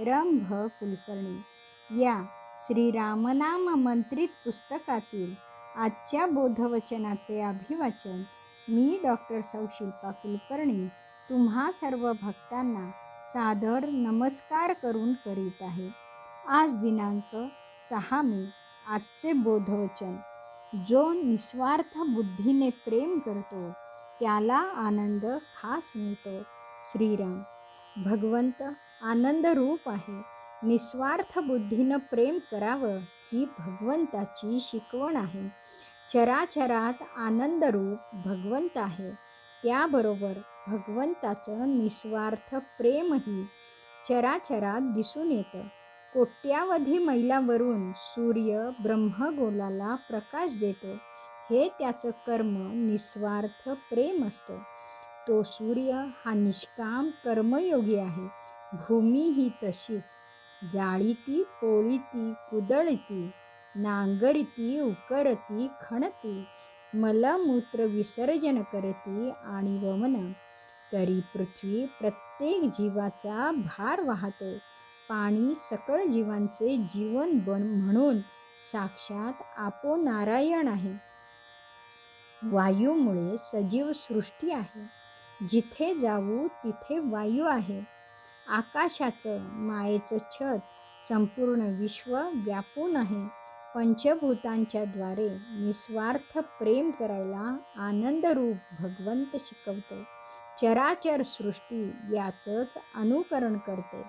रंभ कुलकर्णी. या श्रीरामनाम मंत्रित पुस्तकातील आजच्या बोधवचनाचे अभिवाचन मी डॉक्टर सौ शिल्पा कुलकर्णी तुम्हा सर्व भक्तांना सादर नमस्कार करून करीत आहे. आज दिनांक सहा मे आजचे बोधवचन. जो निस्वार्थ बुद्धीने प्रेम करतो त्याला आनंद खास मिळतो. श्रीराम. भगवंत आनंदरूप आहे. निस्वार्थ बुद्धीनं प्रेम करावं ही भगवंताची शिकवण आहे. चराचरात आनंदरूप भगवंत आहे. त्याबरोबर भगवंताचं निस्वार्थ प्रेमही चराचरात दिसून येतं. कोट्यावधी मैलावरून सूर्य ब्रह्मगोलाला प्रकाश देतो. हे त्याचं कर्म निस्वार्थ प्रेम असतं. तो सूर्य हा निष्काम कर्मयोगी आहे. भूमी ही तशीच. जाळीती पोळीती कुदळती नांगरती उकरती खणती. मलमूत्र विसर्जन करती आणि वमन. तरी पृथ्वी प्रत्येक जीवाचा भार वाहते. पाणी सकळ जीवांचे जीवन बन म्हणून साक्षात आपो नारायण आहे. वायूमुळे सजीव सृष्टी आहे. जिथे जाऊ तिथे वायू आहे. आकाशाचं मायेचं छत संपूर्ण विश्व व्यापून आहे. पंचभूतांच्या द्वारे निस्वार्थ प्रेम करायला आनंदरूप भगवंत शिकवतो. चराचर सृष्टी याचंच अनुकरण करते.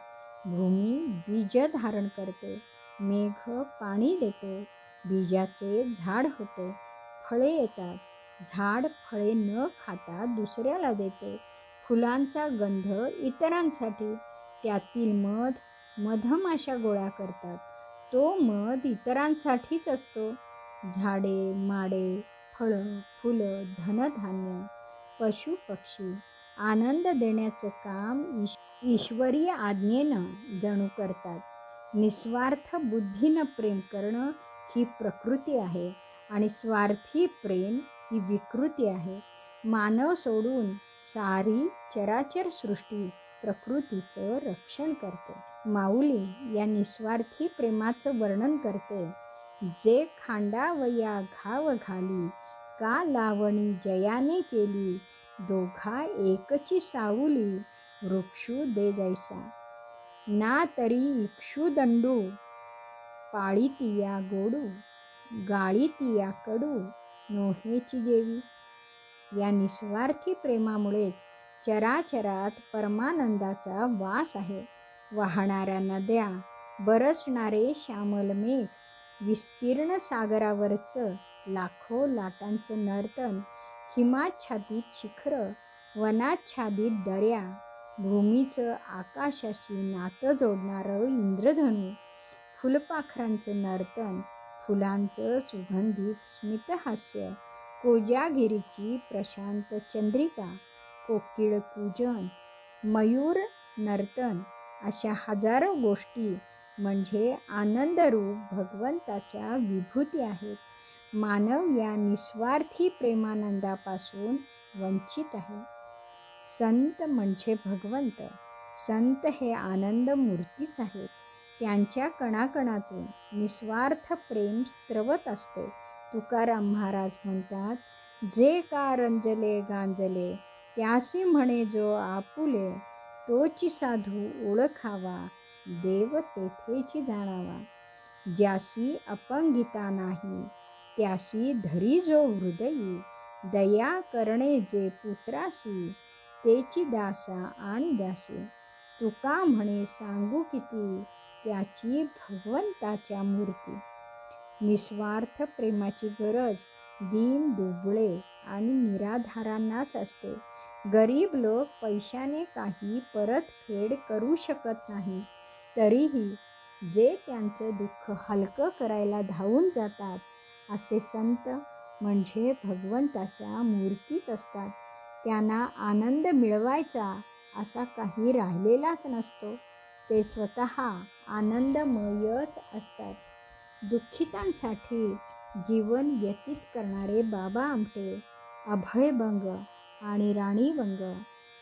भूमी बीज धारण करते. मेघ पाणी देतो. बीजाचे झाड होते. फळे येतात. झाड फळे न खाता दुसऱ्याला देते. फुलांचा गंध इतरांसाठी त्यातील मध मधमाशा गोळा करतात. तो मध इतरांसाठीच असतो. झाडे माडे फळं फुलं धनधान्य पशु पक्षी आनंद देण्याचं काम ईश ईश्वरीय आज्ञेनं जणू करतात. निस्वार्थ बुद्धीनं प्रेम करणं ही प्रकृती आहे आणि स्वार्थी प्रेम ही विकृती आहे. मानव सोडून सारी चराचर सृष्टी प्रकृतीचं रक्षण करते. माऊली या निस्वार्थी प्रेमाचं वर्णन करते. जे खांडावया घाव घाली का लावणी जयाने केली दोघा एकची सावली वृक्षू दे जैसा. ना तरी इक्षुदंडू पाळीतिया गोडू गाळीतिया कडू नोहेची जेवी. या निस्वार्थी प्रेमामुळेच चराचरात परमानंदाचा वास आहे. वाहणाऱ्या नद्या बरसणारे श्यामल मेघ विस्तीर्ण सागरावरचं लाखो लाटांचं नर्तन हिमाच्छादित शिखरं वनाच्छादित दऱ्या भूमीचं आकाशाशी नातं जोडणारं इंद्रधनू फुलपाखरांचं नर्तन फुलांचं सुगंधित स्मितहास्य कोजागिरीची प्रशांत चंद्रिका कोकिळ पूजन मयूर नर्तन अशा हजारो गोष्टी म्हणजे आनंदरूप भगवंताच्या विभूती आहेत. मानव या निस्वार्थी प्रेमानंदापासून वंचित आहे. संत म्हणजे भगवंत. संत हे आनंद मूर्तीच आहेत. त्यांच्या कणाकणातून निस्वार्थ प्रेम स्त्रवत असते. तुकाराम महाराज म्हणतात जे का रंजले गांजले त्यासी म्हणे जो आपुले तोची साधू ओळखावा देव तेथेची जाणावा. ज्यासी अपंगिता नाही त्यासी धरी जो हृदयी दया करणे जे पुत्रासी तेची दासा आणि दासी. तुका म्हणे सांगू किती त्याची भगवंताच्या मूर्ती. निस्वार्थ प्रेमाची गरज दीन दुबळे आणि निराधारांनाच असते. गरीब लोक पैशाने काही परतफेड करू शकत नाही. तरीही जे त्यांचं दुःख हलकं करायला धावून जातात असे संत म्हणजे भगवंताच्या मूर्तीच असतात. त्यांना आनंद मिळवायचा असा काही राहिलेलाच नसतो. ते स्वतः आनंदमयच असतात. दुःखितांसाठी जीवन व्यतीत करणारे बाबा आमटे अभयभंग आणि राणीबंग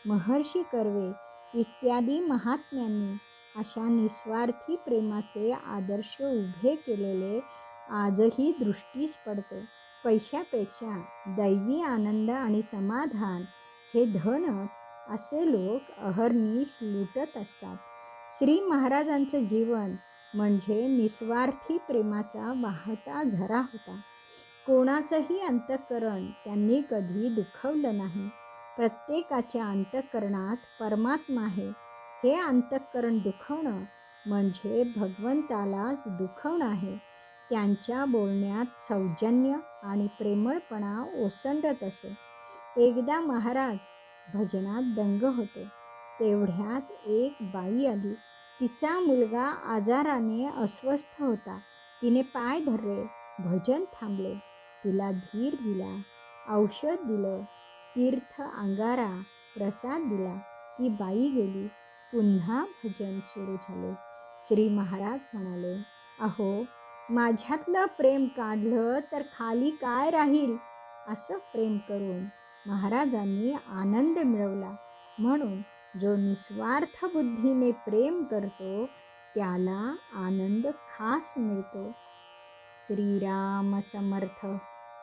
महर्षी कर्वे इत्यादी महात्म्यांनी अशा निस्वार्थी प्रेमाचे आदर्श उभे केलेले आजही दृष्टीस पडते. पैशापेक्षा दैवी आनंद आणि समाधान हे धनच असे लोक अहर्निश लुटत असतात. श्री महाराजांचं जीवन म्हणजे निस्वार्थी प्रेमाचा वाहता झरा होता. कोणाचंही अंतःकरण त्यांनी कधी दुखवलं नाही. प्रत्येकाच्या अंतःकरणात परमात्मा आहे. हे अंतःकरण दुखवणं म्हणजे भगवंतालाच दुखवणं आहे. त्यांच्या बोलण्यात सौजन्य आणि प्रेमळपणा ओसंडत असे. एकदा महाराज भजनात दंग होते. तेवढ्यात एक बाई आली. तिचा मुलगा आजाराने अस्वस्थ होता. तिने पाय धरले. भजन थांबले. तिला धीर दिला औषध दिलं तीर्थ अंगारा प्रसाद दिला. ती बाई गेली. पुन्हा भजन सुरू झाले. श्री महाराज म्हणाले अहो माझ्यातलं प्रेम काढलं तर खाली काय राहील? असं प्रेम करून महाराजांनी आनंद मिळवला. म्हणून जो निस्वार्थ बुद्धीने प्रेम करतो त्याला आनंद खास मिळतो. श्रीराम समर्थ.